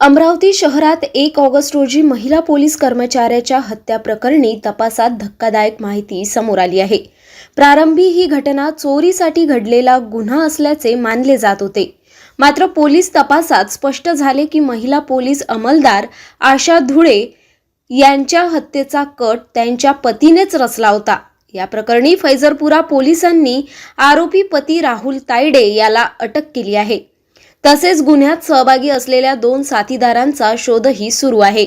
अमरावती शहरात एक ऑगस्ट रोजी महिला पोलीस कर्मचाऱ्याच्या हत्या प्रकरणी तपासात धक्कादायक माहिती समोर आली आहे. प्रारंभी ही घटना चोरीसाठी घडलेला गुन्हा असल्याचे मानले जात होते. मात्र पोलीस तपासात स्पष्ट झाले की महिला पोलीस अंमलदार आशा धुळे यांच्या हत्येचा कट त्यांच्या पतीनेच रचला होता. या प्रकरणी फैजरपुरा पोलिसांनी आरोपी पती राहुल तायडे याला अटक केली आहे. तसेच गुन्ह्यात सहभागी असलेल्या दोन साथीदारांचा शोधही सुरू आहे.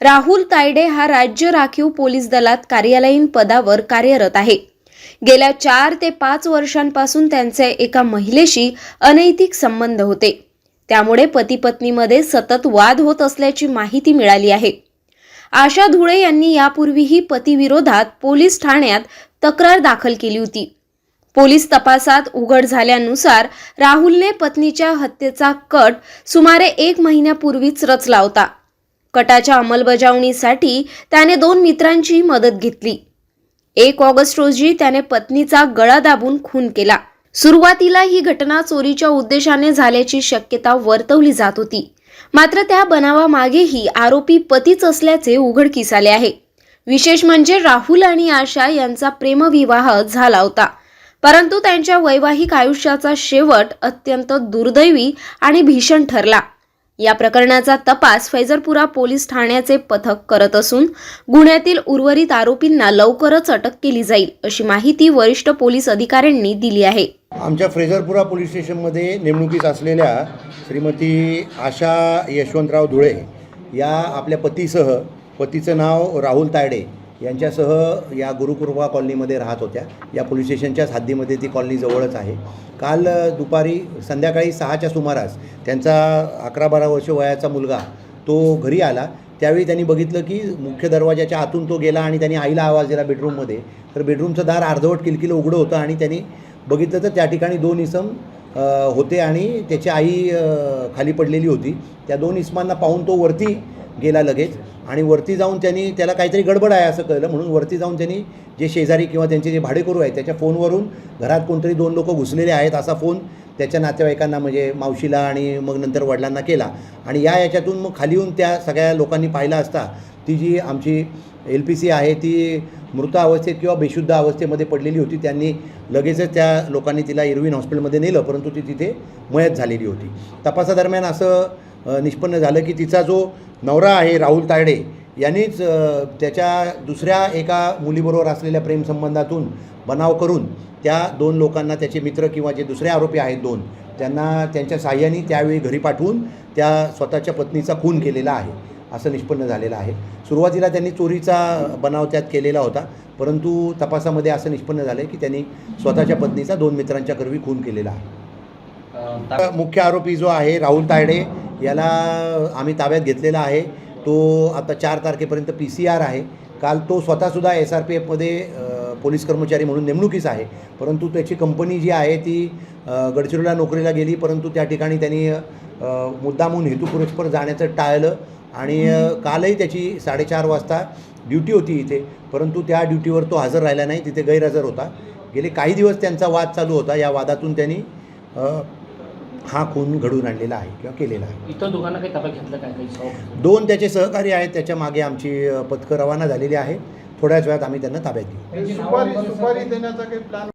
राहुल तायडे हा राज्य राखीव पोलीस दलात कार्यालयीन पदावर कार्यरत आहे. गेल्या चार ते पाच वर्षांपासून त्यांचे एका महिलेशी अनैतिक संबंध होते. त्यामुळे पती पत्नीमध्ये सतत वाद होत असल्याची माहिती मिळाली आहे. आशा धुळे यांनी यापूर्वीही पतीविरोधात पोलीस ठाण्यात तक्रार दाखल केली होती. पोलीस तपासात उघड झाल्यानुसार राहुलने पत्नीच्या हत्येचा कट सुमारे एक महिन्यापूर्वीच रचला होता. कटाच्या अंमलबजावणीसाठी त्याने दोन मित्रांची मदत घेतली. एक ऑगस्ट रोजी त्याने पत्नीचा गळा दाबून खून केला. सुरुवातीला ही घटना चोरीच्या उद्देशाने झाल्याची शक्यता वर्तवली जात होती. मात्र त्या बनावामागेही आरोपी पतीच असल्याचे उघडकीस आले आहे. विशेष म्हणजे राहुल आणि आशा यांचा प्रेमविवाह झाला होता. परंतु त्यांच्या वैवाहिक आयुष्याचा शेवट अत्यंत दुर्दैवी आणि भीषण ठरला. या प्रकरणाचा तपास फैजरपुरा पोलीस ठाण्याचे पथक करत असून गुन्ह्यातील उर्वरित आरोपींना लवकरच अटक केली जाईल अशी माहिती वरिष्ठ पोलीस अधिकाऱ्यांनी दिली आहे. आमच्या फ्रेझरपुरा पोलीस स्टेशनमध्ये नेमणुकीस असलेल्या श्रीमती आशा यशवंतराव धुळे या आपल्या पतीसह पतीचं नाव राहुल तायडे यांच्यासह या गुरुकृपा कॉलनीमध्ये राहत होत्या. या पोलीस स्टेशनच्याच हद्दीमध्ये ती कॉलनी जवळच आहे. काल दुपारी संध्याकाळी सहाच्या सुमारास त्यांचा अकरा बारा वर्ष वयाचा मुलगा तो घरी आला. त्यावेळी त्यांनी बघितलं की मुख्य दरवाजाच्या आतून तो गेला आणि त्यांनी आईला आवाज दिला बेडरूममध्ये. तर बेडरूमचं दार अर्धवट किलकिलं उघडं होतं आणि त्यांनी बघितलं तर त्या ठिकाणी दोन इसम होते आणि त्याची आई खाली पडलेली होती. त्या दोन इस्मांना पाहून तो वरती गेला लगेच आणि वरती जाऊन त्यांनी त्याला काहीतरी गडबड आहे असं कळलं. म्हणून वरती जाऊन त्यांनी जे शेजारी किंवा त्यांचे जे भाडेकरू आहेत त्याच्या फोनवरून घरात कोणतरी दोन लोक घुसलेले आहेत असा फोन त्याच्या नातेवाईकांना म्हणजे मावशीला आणि मग नंतर वडिलांना केला. आणि या याच्यातून मग खाली येऊन त्या सगळ्या लोकांनी पाहिला असता ती जी आमची एल पी सी आहे ती मृत अवस्थेत किंवा बेशुद्ध अवस्थेमध्ये पडलेली होती. त्यांनी लगेचच त्या लोकांनी तिला इरविन हॉस्पिटलमध्ये नेलं परंतु ती तिथे मयत झालेली होती. तपासादरम्यान असं निष्पन्न झालं की तिचा जो नवरा आहे राहुल तायडे यांनीच त्याच्या दुसऱ्या एका मुलीबरोबर असलेल्या प्रेमसंबंधातून बनाव करून त्या दोन लोकांना त्याचे मित्र किंवा जे दुसरे आरोपी आहेत दोन त्यांना त्यांच्या साह्याने त्यावेळी घरी पाठवून त्या स्वतःच्या पत्नीचा खून केलेला आहे असं निष्पन्न झालेलं आहे. सुरुवातीला त्यांनी चोरीचा बनाव त्यात केलेला होता परंतु तपासामध्ये असं निष्पन्न झालं की त्यांनी स्वतःच्या पत्नीचा दोन मित्रांच्या करवी खून केलेला आहे. मुख्य आरोपी जो आहे राहुल तायडे याला आम्ही ताब्यात घेतलेला आहे. तो आता चार तारखेपर्यंत पी सी आर आहे. काल तो स्वतःसुद्धा एस आर पी एफमध्ये पोलीस कर्मचारी म्हणून नेमणुकीच आहे. परंतु त्याची कंपनी जी आहे ती अ, गडचिरोलीला नोकरीला गेली. परंतु त्या ठिकाणी त्यांनी मुद्दामहून मुद्दामून हेतुपुरस्पर जाण्याचं टाळलं. आणि कालही त्याची साडेचार वाजता ड्युटी होती इथे. परंतु त्या ड्युटीवर तो हजर राहिला नाही. तिथे गैरहजर होता. गेले काही दिवस त्यांचा वाद चालू होता. या वादातून त्यांनी हा खून घडून आणलेला आहे किंवा केलेला आहे. इतर दोघांना काही ताब्यात घेतलं काय? काही सौ दोन त्याचे सहकारी आहेत त्याच्यामागे आमची पथकं रवाना झालेली आहे. थोड्याच वेळात आम्ही त्यांना ताब्यात घेऊ. सुपारी सुपारी देण्याचा काही प्लॅन